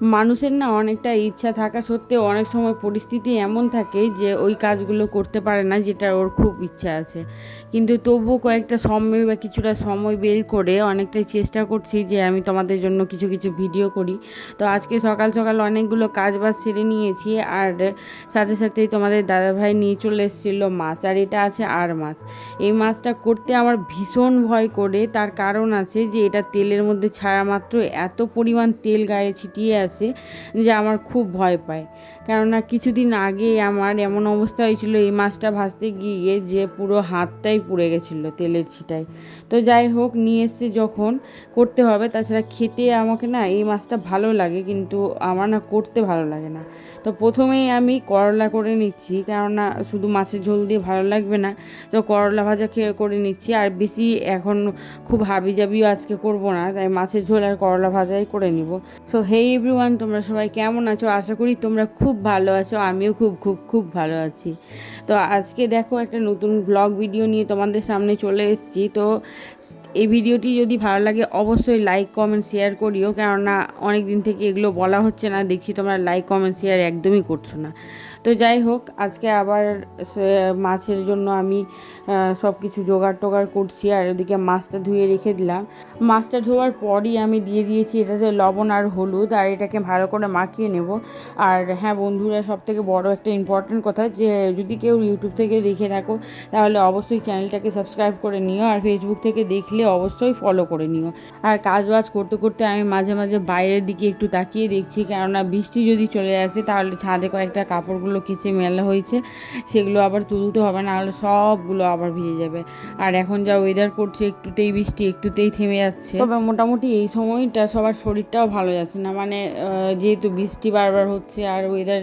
মানুষের না অনেকটা ইচ্ছা থাকা সত্ত্বেও অনেক সময় পরিস্থিতি এমন থাকে যে ওই কাজগুলো করতে পারে না যেটা ওর খুব ইচ্ছা আছে। কিন্তু তবুও কয়েকটা সময় বা কিছুটা সময় বের করে অনেকটাই চেষ্টা করছি যে আমি তোমাদের জন্য কিছু কিছু ভিডিও করি। তো আজকে সকাল সকাল অনেকগুলো কাজ বাজ সেরে নিয়েছি আর সাথে সাথেই তোমাদের দাদাভাই নিয়ে চলে এসেছিল মাছ আর এটা আছে আর মাছ। এই মাছটা করতে আমার ভীষণ ভয় করে। তার কারণ আছে যে এটা তেলের মধ্যে ছাড়া মাত্র এত পরিমাণ তেল গায়ে ছিটিয়ে আছে যে আমার খুব ভয় পায়। কেননা কিছুদিন আগে আমার এমন অবস্থা হয়েছিল, এই মাছটা ভাজতে গিয়ে যে পুরো হাতটাই পুড়ে গেছিল তেলের ছিটায়। তো যাই হোক, নিয়ে এসছে যখন করতে হবে। তাছাড়া খেতে আমাকে না এই মাছটা ভালো লাগে, কিন্তু আমার না করতে ভালো লাগে না। তো প্রথমেই আমি করলা করে নিচ্ছি, কেননা শুধু মাছের ঝোল দিয়ে ভালো লাগবে না। তো করলা ভাজা খেয়ে করে নিচ্ছি, আর বেশি এখন খুব হাবি জাবিও আজকে করব না, তাই মাছের ঝোল আর করলা ভাজাই করে নিব। সো হে এভরিওয়ান তোমরা সবাই কেমন আছো? আশা করি তোমরা খুব ভালো আছো, আমিও খুব খুব খুব ভালো আছি। তো আজকে দেখো একটা নতুন ব্লগ ভিডিও নিয়ে তোমাদের সামনে চলে এসেছি। তো এই ভিডিওটি যদি ভালো লাগে, অবশ্যই লাইক কমেন্ট শেয়ার করিও। কেননা অনেক দিন থেকে এগুলো বলা হচ্ছে না, দেখছি তোমরা লাইক কমেন্ট শেয়ার একদমই করছ না। তো যাই হোক, আজকে আবার মাছের জন্য আমি সব কিছু জোগাড় টোগাড় করছি আর ওদিকে মাছটা ধুয়ে রেখে দিলাম। মাছটা ধোয়ার পরই আমি দিয়ে দিয়েছি এটাতে লবণ আর হলুদ আর এটাকে ভালো করে মাখিয়ে নেব। আর হ্যাঁ বন্ধুরা সব থেকে বড় একটা ইম্পর্টেন্ট কথা যে, যদি কেউ ইউটিউব থেকে দেখে থাকো, তাহলে অবশ্যই চ্যানেলটাকে সাবস্ক্রাইব করে নিও আর ফেসবুক থেকে দেখলে অবশ্যই ফলো করে নিও। আর কাজ বাজ করতে করতে আমি মাঝে মাঝে বাইরের দিকে একটু তাকিয়ে দেখছি, কেননা বৃষ্টি যদি চলে আসে তাহলে ছাদে কয়েকটা কাপড়গুলো কেচে মেলা হয়েছে, সেগুলো আবার তুলতে হবে, না হলে সবগুলো আবার ভিজে যাবে। আর এখন যা ওয়েদার করছে, একটুতেই বৃষ্টি, একটুতেই থেমে যাচ্ছে। তবে মোটামুটি এই সময়টা সবার শরীরটাও ভালো যাচ্ছে না মানে যেহেতু বৃষ্টি বারবার হচ্ছে আর ওয়েদার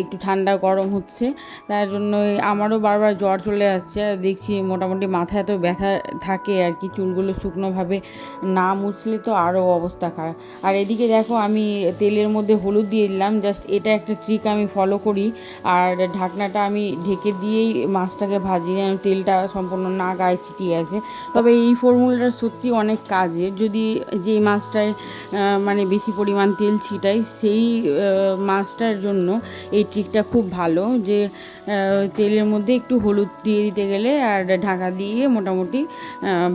একটু ঠান্ডা গরম হচ্ছে, তার জন্য আমারও বারবার জ্বর চলে আসছে। আর দেখছি মোটামুটি মাথায় এত ব্যথা থাকে আর কি, চুলগুলো শুকনোভাবে না মুছলে তো আরও অবস্থা খারাপ। আর এদিকে দেখো আমি তেলের মধ্যে হলুদ দিয়ে দিলাম জাস্ট এটা একটা ট্রিক আমি ফলো করি আর ঢাকনাটা আমি ঢেকে দিয়েই মাছটাকে ভাজি তেলটা সম্পূর্ণ না গায়ে ছিটিয়ে আছে। তবে এই ফর্মুলাটা সত্যি অনেক কাজের। যদি যে মাছটায় মানে বেশি পরিমাণ তেল ছিটাই, সেই মাছটার জন্য এই ট্রিকটা খুব ভালো যে তেলের মধ্যে একটু হলুদ দিয়ে দিতে গেলে আর ঢাকা দিয়ে মোটামুটি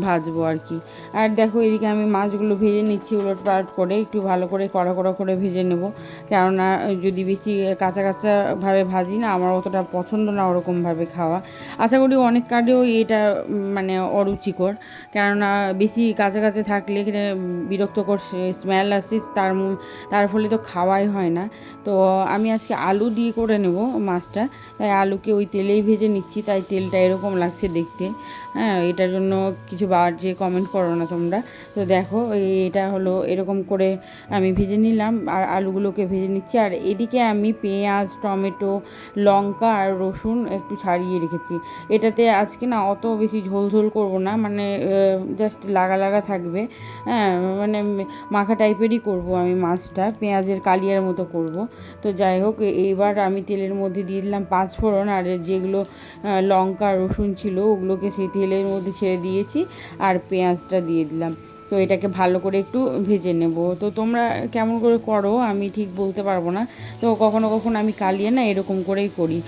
ভাজবো আর কি। আর দেখো এদিকে আমি মাছগুলো ভেজে নিচ্ছি উলট পালট করে। একটু ভালো করে কড়া কড়া করে ভেজে নেব। কেননা যদি বেশি কাঁচা কাঁচা কাঁচাভাবে ভাজি না, আমার অতটা পছন্দ না ওরকমভাবে খাওয়া। আশা করি অনেক কার্ডেও এটা মানে অরুচিকর। কেননা বেশি কাঁচা থাকলে বিরক্তকর স্মেল আসে, তার তার ফলে তো খাওয়াই হয় না। তো আমি আজকে আলু দিয়ে করে নেব মাছটা। তাই আলুকে ওই তেলেই ভেজে নিচ্ছি, তাই তেলটা এরকম লাগছে দেখতে। হ্যাঁ এটার জন্য কিছু বার যে কমেন্ট করো না তোমরা। তো দেখো এটা হলো, এরকম করে আমি ভেজে নিলাম। আর আলুগুলোকে ভেজে নিচ্ছি। আর এদিকে আমি পেঁয়াজ টমেটো লঙ্কা আর রসুন একটু ছাড়িয়ে রেখেছি। এটাতে আজকে না অত বেশি ঝোল ঝোল করব না মানে জাস্ট লাগা লাগা থাকবে। হ্যাঁ মানে মাখা টাইপেরই করব আমি মাছটা, পেঁয়াজের কালিয়ার মতো করব। তো যাই হোক এইবার আমি তেলের মধ্যে দিয়ে দিলাম পাঁচ ফোড়ন আর যেগুলো লঙ্কা, রসুন ছিল ওগুলোকে সেই তেলের মধ্যে ছেড়ে দিয়েছি, আর পেঁয়াজটা দিয়ে দিলাম। তো এটাকে ভালো করে একটু ভেজে নেব। তো তোমরা কেমন করে করো, আমি ঠিক বলতে পারব না। তো কখনো কখনো আমি কালিয়ে না এরকম করেই করি।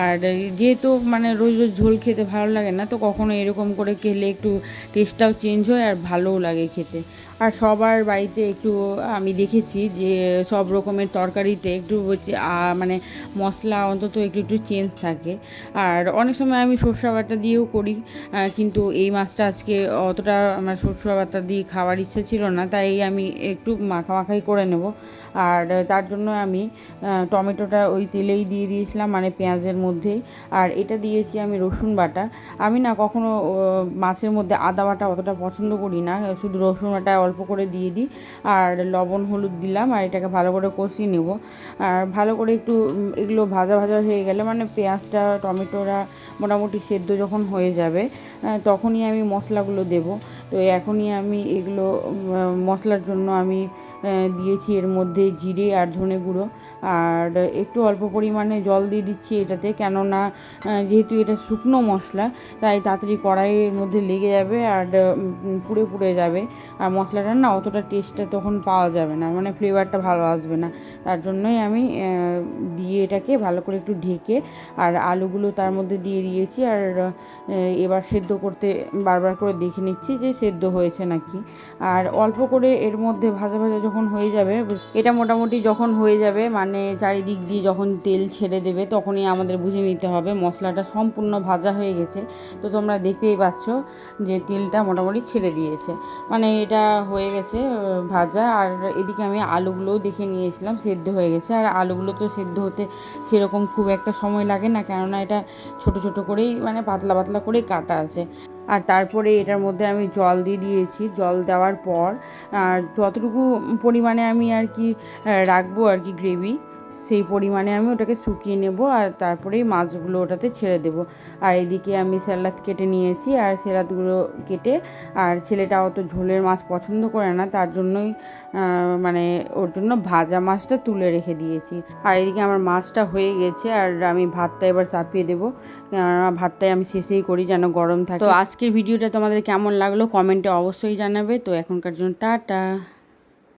আর যেহেতু মানে রোজ রোজ ঝোল খেতে ভালো লাগে না, তো কখনো এরকম করে খেলে একটু টেস্টটাও চেঞ্জ হয় আর ভালোও লাগে খেতে। আর সবার বাড়িতে একটু আমি দেখেছি যে সব রকমের তরকারিতে একটু হচ্ছে মানে মশলা অন্তত একটু একটু চেঞ্জ থাকে। আর অনেক সময় আমি সরষা বাটা দিয়েও করি কিন্তু এই মাছটা আজকে অতটা আমার সরষা বাটা দিয়ে খাওয়ার ইচ্ছে ছিল না, তাই আমি একটু মাখা মাখাই করে নেব। আর তার জন্য আমি টমেটোটা ওই তেলেই দিয়ে দিয়েছিলাম মানে পেঁয়াজের মধ্যেই আর এটা দিয়েছি আমি রসুন বাটা। আমি না কখনো মাছের মধ্যে আদা বাটা অতটা পছন্দ করি না, শুধু রসুন বাটা অল্প করে দিয়ে দিই। আর লবণ, হলুদ দিলাম আর এটাকে ভালো করে কষিয়ে নেব। আর ভালো করে একটু এগুলো ভাজা ভাজা হয়ে গেলে মানে পেঁয়াজটা টমেটোরা মোটামুটি সেদ্ধ যখন হয়ে যাবে তখনই আমি মশলাগুলো দেব। তো এখনই আমি এগুলো মশলার জন্য আমি দিয়েছি এর মধ্যে জিরে আর ধনে গুঁড়ো। আর একটু অল্প পরিমাণে জল দিয়ে দিচ্ছি এটাতে, কেননা যেহেতু এটা শুকনো মশলা, তাই তাড়াতাড়ি কড়াইয়ের মধ্যে লেগে যাবে আর পুড়ে পুড়ে যাবে। আর মশলাটার না অতটা টেস্টটা তখন পাওয়া যাবে না মানে ফ্লেভারটা ভালো আসবে না। তার জন্যই আমি দিয়ে এটাকে ভালো করে একটু ঢেকে আর আলুগুলো তার মধ্যে দিয়ে দিয়েছি। আর এবার সেদ্ধ করতে বারবার করে দেখে নিচ্ছি যে সেদ্ধ হয়েছে নাকি। আর অল্প করে এর মধ্যে ভাজা ভাজা যখন হয়ে যাবে, এটা মোটামুটি যখন হয়ে যাবে মানে চারিদিক দিয়ে যখন তেল ছেড়ে দেবে তখনই আমাদের বুঝে নিতে হবে। মশলাটা সম্পূর্ণ ভাজা হয়ে গেছে। তো তোমরা দেখতেই পাচ্ছ যে তেলটা মোটামুটি ছেড়ে দিয়েছে। মানে এটা হয়ে গেছে ভাজা। আর এদিকে আমি আলুগুলোও দেখে নিয়েছিলাম, সেদ্ধ হয়ে গেছে। আর আলুগুলো তো সেদ্ধ হতে সেরকম খুব একটা সময় লাগে না, কেননা এটা ছোট ছোট করেই মানে পাতলা পাতলা করেই কাটা আছে। আর তারপরে এটার মধ্যে আমি জল দিয়ে দিয়েছি। জল দেওয়ার পর, আর যতটুকু পরিমাণে আমি আর কি রাখব আর কি গ্রেভি সেই পরিমাণে আমি ওটাকে শুকিয়ে নেব আর তারপরেই মাছগুলো ওটাতে ছেড়ে দেব। আর এদিকে আমি স্যালাদ কেটে নিয়েছি আর স্যালাদগুলো কেটে আর ছেলেটা অত ঝোলের মাছ পছন্দ করে না, তার জন্যই মানে ওর জন্য ভাজা মাছটা তুলে রেখে দিয়েছি। আর এদিকে আমার মাছটা হয়ে গেছে আর আমি ভাতটা এবার চাপিয়ে দেবো। ভাতটাই আমি শেষেই করি যেন গরম থাকে। তো আজকের ভিডিওটা তোমাদের কেমন লাগল কমেন্টে অবশ্যই জানাবে। তো এখনকার জন্য টাটা।